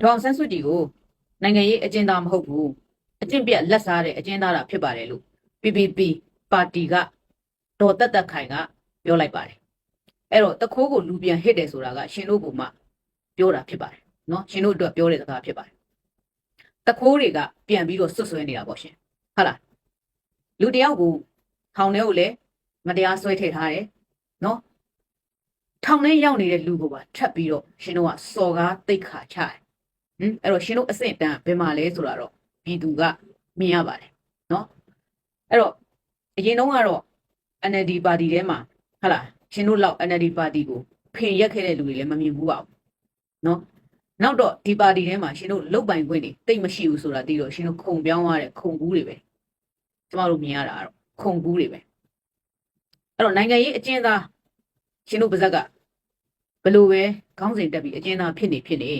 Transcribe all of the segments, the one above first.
ဒေါအောင်ဆန်းစုကြည်ကိုနိုင်ငံရေးအကျဉ်းသားမဟုတ်ဘူးအကျင့်ပြတ်လက်စားတဲ့အကျဉ်းသားတာဖြစ်ပါတယ်လို့ PPP ပါတီကဒေါ်တက်တက်ခိုင်ကပြောလိုက်ပါတယ်အဲ့တော့တခိုးကိုလူပြန်ဟစ်တယ်ဆိုတာကရှင်တို့ကမှပြောတာဖြစ်ပါတယ်နော်ရှင်တို့အတွက်ပြောတဲ့စကားဖြစ်ပါတယ်တခိုးတွေကပြန်ပြီးတော့ဆွတ်ဆွဲနေတာပေါ့ရှင်ဟုတ်လားလူတယောက်ကိုထောင်ထဲကိုလည်းမတရားဆွဲထည့်ထားတယ်နော်ထောင်ထဲရောက်နေတဲ့လူကိုပါထပ်ပြီးတော့ရှင်တို့ကစော်ကားတိတ်ခါချတယ် ဟင်အဲ့တော့ရှင်တို့အဆင့်တန်းဘယ်မှာလဲဆိုတာတော့ပြည်သူကမြင်ရပါတယ်နော်အဲ့တော့အရင်တုန်းကတော့ NLD ပါတီထဲမှာဟုတ်လားရှင်တို့လောက် NLD ပါတီကိုဖင်ရက်ခဲ့တဲ့လူတွေလည်းမမြင်ဘူးပါဘူးနော်နောက်တော့ဒီပါတီထဲမှာရှင်တို့လုတ်ပိုင်ခွင့်တွေတိတ်မရှိဘူးဆိုတာသိတော့ရှင်တို့ခုံပြောင်းသွားတဲ့ခုံကူးတွေပဲကျမတို့မြင်ရတာကတော့ခုံကူးတွေပဲအဲ့တော့နိုင်ငံရေးအကျဉ်းသားရှင်တို့ပါဇက်ကဘယ်လိုပဲခေါင်းစဉ်တက်ပြီးအကျဉ်းသားဖြစ်နေဖြစ်နေ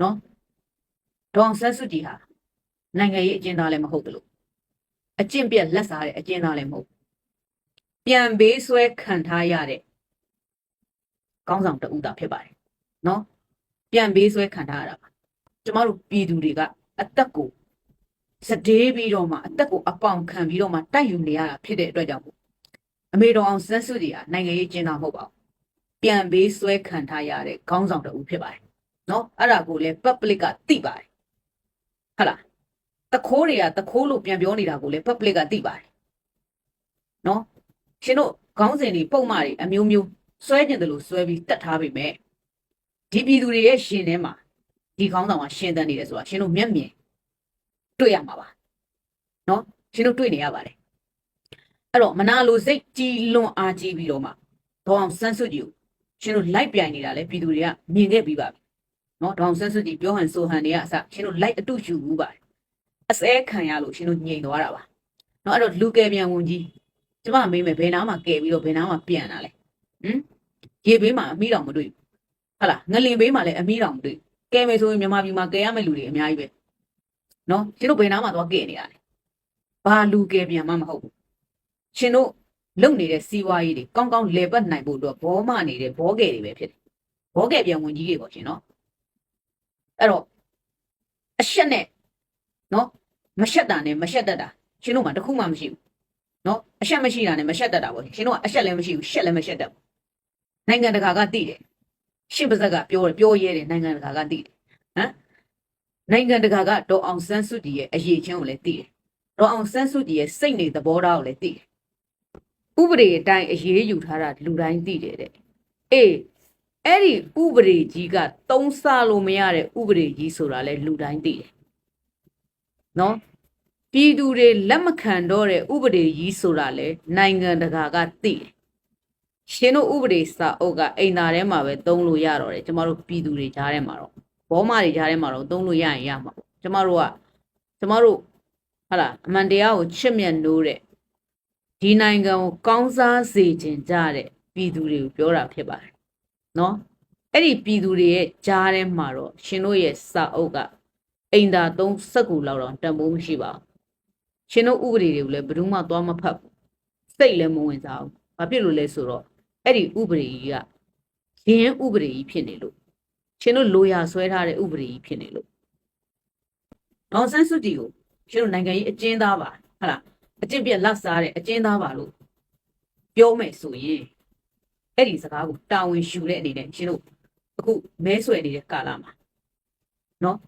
နော်ဒေါအောင်ဆန်းစုကြည်ဟာနိုင်ငံရေးအကျဉ်းသားလည်းမဟုတ်ဘူးလို့အကျင့်ပြက်လက်စားတဲ့အကျဉ်းသားလည်းမဟုတ်ပြန်ဘေးဆွဲခံထားရတဲ့ကောင်းဆောင်တဦးတာဖြစ်ပါတယ်နော်ပြန်ဘေးဆွဲခံထားရတာပါကျမတို့ပြည်သူတွေကအသက်ကိုစတေးပြီးတော့မှအသက်ကိုအပေါင်ခံပြီးတော့မှတိုက်ယူနေရတာဖြစ်တဲ့အတွက်ကြောင့်မို့အမေတော်အောင်စန်းစုတွေကနိုင်ငံရေးကျင်းတာမဟုတ်ပါဘူးပြန်ဘေးဆွဲခံထားရတဲ့ခေါင်းဆောင်တဦးဖြစ်ပါတယ် နော်အဲ့ဒါကိုလည်း public ကသိပါတယ်ဟုတ်လားတခိုးတွေကတခိုးလို့ပြန်ပြောနေတာကိုလည်း public ကသိပါတယ်နော်ရှင်တို့ခေါင်းစဉ်တွေပုံမှန်တွေအမျိုးမျိုးဆွဲကျင်တယ်လို့ဆွဲပြီးတတ်ထားပေမဲ့ဒီပြည်သူတွေရဲ့ရှင်ထဲမှာဒီခေါင်းဆောင်ကရှင်သန်နေတယ်ဆိုတာရှင်တို့မျက်မြင်တွေ့ရမှာပါနော်ရှင်တို့တွေ့နေရပါတယ်အဲ့တော့မနာလိုစိတ်ကြီးလွန်အားကြီးပြီးတော့မှဒေါအောင်ဆန်းစုကြည်ကိုရှင်တို့လိုက်ပြိုင်နေတာလေပြည်သူတွေကမြင်ခဲ့ပြီးပါပြီ နော်ဒေါအောင်ဆန်းစုကြည်ပြောဟန်ဆိုဟန်တွေကအစရှင်တို့လိုက်အတုယူဘူးပါတယ်အစဲခံရလို့ရှင်တို့ညင်သွားတာပါနော်အဲ့တော့လူကယ်ပြန်ဝင်ကြီးကျမမေးမယ်ဘယ်နားမှာကဲပြီးတော့ဘယ်နားမှာပြန်တာလဲဟမ်ရေဘေးမှာအမီးတောင်မတွေ့ဘူးဟုတ်လားငလင်ဘေးမှာလည်းအမီးတောင်မတွေ့ကဲမယ်ဆိုရင်မြန်မာပြည်မှာကဲရမယ့်လူတွေအများကြီးပဲနော်ရှင်တို့ဘယ်နားမှာသွားကဲနေရလဲဘာလူကဲပြန်မှမဟုတ်ဘူးရှင်တို့လုံနေတဲ့စီးပွားရေးတွေကောင်းကောင်းလဲပတ်နိုင်ဖို့အတွက်ဘောမနေတဲ့ဘောကဲတွေပဲဖြစ်တယ်ဘောကဲပြန်ဝင်ကြီးတွေပေါ့ရှင်နော် အဲ့တော့အရှက်နဲ့နော်မရှက်တာနဲ့မရှက်တတ်တာရှင်တို့မှာတစ်ခုမှမရှိဘူးနော်အရှက်မရှိတာနဲ့မရှက်တတ်တာပေါ့ရှင်တို့ကအရှက်လည်းမရှိဘူးရှက်လည်းမရှက်တတ်ဘူးနိုင်ငံတကာကသိတယ်ရှစ်ပါးစက်ကပြောတယ်ပြောရဲတယ်နိုင်ငံတကာကသိတယ်ဟမ်နိုင်ငံတကာကဒေါ်အောင်ဆန်းစုကြည်ရဲ့အရေးချင်းကိုလည်းသိတယ်ဒေါ်အောင်ဆန်းစုကြည်ရဲ့စိတ်နေသဘောထားကိုလည်းသိတယ်ဥပဒေအတိုင်းအရေးယူထားတာလူတိုင်းသိတယ်တဲ့အေး အဲ့ဒီဥပဒေကြီးကသုံးဆလို့မရတဲ့ဥပဒေကြီးဆိုတာလဲလူတိုင်းသိတယ်နော်ပြည်သူတွေလက်မခံတော့တဲ့ဥပဒေကြီးဆိုတာလေနိုင်ငံတကာကသိတယ်။ရှင်တို့ဥပဒေစာအုပ်ကအိမ်သာထဲမှာပဲသုံးလို့ရတော့တယ်ကျမတို့ပြည်သူတွေကြားထဲမှာတော့ဘောမတွေကြားထဲမှာတော့သုံးလို့ရရင်ရမှာပေါ့ကျမတို့ကကျမတို့ဟာလားအမှန်တရားကိုချစ်မြတ်နိုးတဲ့ဒီနိုင်ငံကိုကောင်းစားစေခြင်းကြတဲ့ပြည်သူတွေကိုပြောတာဖြစ်ပါတယ် နော်အဲ့ဒီပြည်သူတွေရဲ့ကြားထဲမှာတော့ရှင်တို့ရဲ့စာအုပ်ကအိမ်သာသုံးစက်ကူလောက်တော့တန်ဖိုးမရှိပါဘူးရှင်တို့ဥပဒေတွေကိုလည်းဘယ်သူမှသွားမဖတ်ဘူးစိတ်လည်းမဝင်စားဘူးဘာဖြစ်လို့လဲဆိုတော့အဲ့ဒီဥပဒေကြီးကရင်းဥပဒေကြီးဖြစ်နေလို့ရှင်တို့လိုရာဆွဲထားတဲ့ဥပဒေကြီးဖြစ်နေလို့ဒေါန်ဆန်းစုကြည်ကိုရှင်တို့နိုင်ငံရေးအကျဉ်းသားပါဟုတ်လားအကျင့်ပြက်လက်စားတဲ့အကျဉ်းသားပါလို့ပြောမယ်ဆိုရင် အဲ့ဒီစကားကိုတာဝန်ယူတဲ့အနေနဲ့ရှင်တို့အခုမဲဆွယ်နေတဲ့ကာလမှာနော်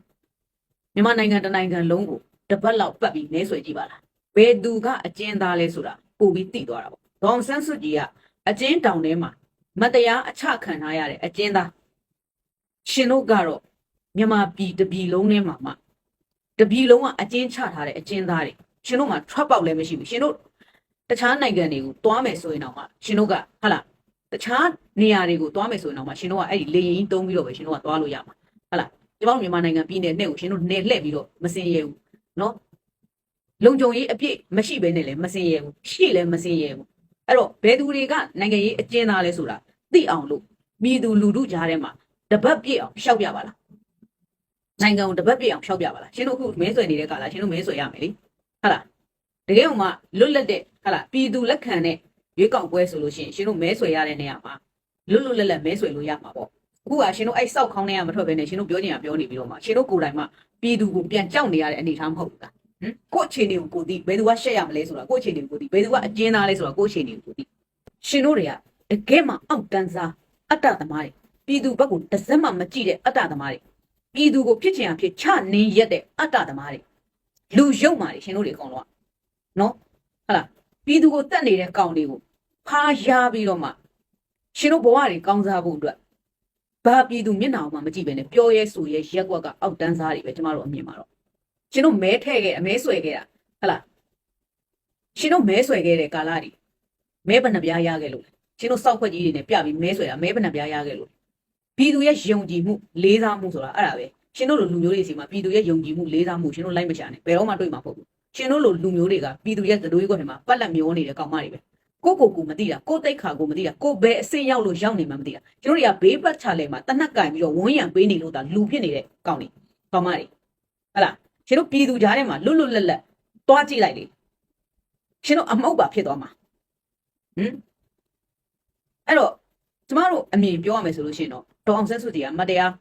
မြန်မာနိုင်ငံတစ်နိုင်ငံလုံးကိုတပတ်လောက်ပတ်ပြီးမဲဆွယ်ကြည့်ပါလားဘယ်သူကအကျဉ်းသားလဲဆိုတာပို့ပြီးသိသွားတာပေါ့ဒေါန်ဆန်းစုကြည်ကအကျဉ်းတောင်ထဲမှာမတရားအချခံထားရတဲ့အကျဉ်းသားရှင်တို့ကတော့မြန်မာပြည်တပြည်လုံးထဲမှာမှတပြည်လုံးကအကျဉ်းချထားတဲ့အကျဉ်းသားတွေရှင်တို့မှာ trap ပေါက်လည်းမရှိဘူးရှင်တို့တခြားနိုင်ငံတွေကိုတွားမယ်ဆိုရင်တော့မှရှင်တို့ကဟာလား တခြားနေရာတွေကိုတွားမယ်ဆိုရင်တော့မှရှင်တို့ကအဲ့ဒီလေရင်တုံးပြီးတော့ပဲရှင်တို့ကတွားလို့ရမှာဟာလားကျမတို့မြန်မာနိုင်ငံပြည်နယ်နဲ့ကိုရှင်တို့နယ်လှည့်ပြီးတော့မစင်ရဘူးနော်လုံခြုံရေးအပြည့်မရှိဘဲနဲ့လည်းမစင်ရဘူးရှိလည်းမစင်ရဘူးအဲ့တော့ဘယ်သူတွေကနိုင်ငံရေးအကျဉ်းသားလဲဆိုတာသိအောင်လို့မိသူလူထုကြားထဲမှာတပတ်ပြည့်အောင်ရှောက်ပြပါလားနိုင်ငံကိုတပတ်ပြည့်အောင်ရှောက်ပြပါလားရှင်တို့အခုမဲဆွယ်နေတဲ့ကာလရှင်တို့မဲဆွယ်ရမယ်လေဟုတ်လားတကယ်လို့မှလွတ်လပ်တဲ့ဟုတ်လားပြည်သူလက်ခံတဲ့ ရွေးကောက်ပွဲဆိုလို့ရှိရင်ရှင်တို့မဲဆွယ်ရတဲ့နေရာမှာလွတ်လွတ်လပ်လပ်မဲဆွယ်လို့ရမှာပေါ့ဥအခုကရှင်တို့အဲ့စောက်ခေါင်းထဲကမထွက်ဘဲနဲ့ရှင်တို့ပြောချင်တာပြောနေပြီးတော့မှရှင်တို့ကိုယ်တိုင်မှပြည်သူကိုပြန်ကြောက်နေရတဲ့အနေအထားမဟုတ်ဘူးလားဟမ်ကိုယ့်အခြေအနေကိုကိုသိဘယ်သူကရှက်ရမလဲဆိုတာကိုယ့်အခြေအနေကိုကိုသိဘယ်သူကအကျဉ်းသားလဲဆိုတာကိုယ့်အခြေအနေကိုကိုသိရှင်တို့တွေကတကယ်မှအောက်တန်းစားအတ္တသမားတွေပြည်သူဘက်ကိုတစ်စက်မှမကြည့်တဲ့အတ္တသမားတွေပြည်သူကိုဖြစ်ချင်အောင်ဖြစ်ချနေရက်တဲ့အတ္တသမားတွေလူရုပ်မာတွေရှင်တို့တွေအကုန်လုံးကနော်ဟတ်လားပြည်သူကိုတတ်နေတဲ့ကောင်တွေကို ဖားရပြီးတော့မှရှင်တို့ဘဝတွေကောင်းစားဖို့အတွက်ဘာပြည်သူမျက်နှာကိုမှမကြည့်ပဲနဲ့ပျော်ရဲဆိုရဲရက်ကွက်ကအောက်တန်းစားတွေပဲကျမတို့အမြင်မှာတော့ရှင်တို့မဲထဲ့ခဲ့အမဲဆွဲခဲ့တာဟတ်လားရှင်တို့မဲဆွဲခဲ့တဲ့ကာလတွေမဲဘဏ္ဍပြားရခဲ့လို့ရှင်တို့စောက်ခွက်ကြီးတွေနဲ့ပြပြီးမဲဆွဲတာမဲဘဏ္ဍပြားရခဲ့လို့ပြည်သူရဲ့ယုံကြည်မှုလေးစားမှုဆိုတာအဲ့ဒါပဲရှင်တို့လိုလူမျိုးတွေစီမှာပြည်သူရဲ့ယုံကြည်မှုလေးစားမှုရှင်တို့လိုက်မချနဲ့ဘယ်တော့မှတွေ့မှာမဟုတ်ဘူးရှင်တို့လိုလူမျိုးတွေကပြည်သူရဲ့သတို့ကြီးကွက်ထဲမှာပတ်လက်မျောနေတဲ့ကောင်မတွေပဲ ကိုကိုကိုမသိတာကိုတိတ်ခါကိုမသိတာကိုဘယ်အစင်ရောက်လို့ရောက်နေမှမသိတာကျွန်တော်တွေကဘေးပတ်ချလဲမှာတနက်ကင်ပြီးတော့ဝန်းရံပေးနေလို့ဒါလူဖြစ်နေတဲ့ကောင်းနေကောင်းမတွေဟလာရှင်တို့ပြည်သူကြားထဲမှာလွတ်လွတ်လပ်လပ်တွားကြည့်လိုက်လေရှင်တို့အမုတ်ပါဖြစ်သွားမှာဟမ်အဲ့တော့ကျမတို့အမြင်ပြောရမယ်ဆိုလို့ရှိရင်တော့ဒေါအောင်ဆက်စုကြည်ကမတရား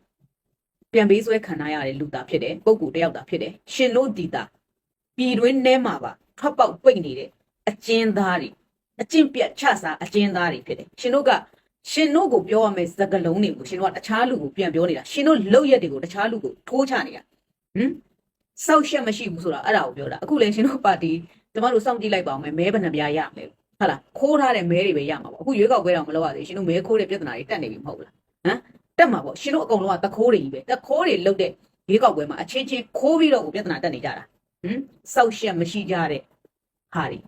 ပြန်ပေးဆွဲခံရရတဲ့လူသားဖြစ်တယ်ပုံကူတယောက်သားဖြစ်တယ်ရှင်တို့ဒီတာပြည်တွင်းထဲမှာပါထွက်ပေါက်ပိတ်နေတဲ့အကျဉ်းသားတွေ အကျင့်ပြတ်ချစားအကျဉ်းသားတွေဖြစ်တယ်ရှင်တို့ကရှင်တို့ကိုပြောရမယ့်စကားလုံးတွေကိုရှင်တို့ကတခြားလူကိုပြန်ပြောနေတာရှင်တို့လောက်ရက်တွေကိုတခြားလူကိုထိုးချနေတာဟမ်စောက်ရှက်မရှိဘူးဆိုတာအဲ့ဒါကိုပြောတာအခုလည်းရှင်တို့ပါတီကျမတို့စောင့်ကြည့်လိုက်ပါအောင်မယ်မဲဘယ်နှပြားရမလဲဟုတ်လားခိုးထားတဲ့မဲတွေပဲရမှာပေါ့အခုရွေးကောက်ပွဲတော့မလုပ်ရသေးရှင်တို့မဲခိုးတဲ့ပြဿနာတွေတက်နေပြီမဟုတ်လားဟမ်တက်မှာပေါ့ရှင်တို့အကုန်လုံးကတခိုးတွေကြီးပဲတခိုးတွေလုတ်တဲ့ရွေးကောက်ပွဲမှာအချင်းချင်းခိုးပြီးတော့ကိုပြဿနာတက်နေကြတာဟမ်စောက်ရှက်မရှိကြတဲ့ဟာတွေ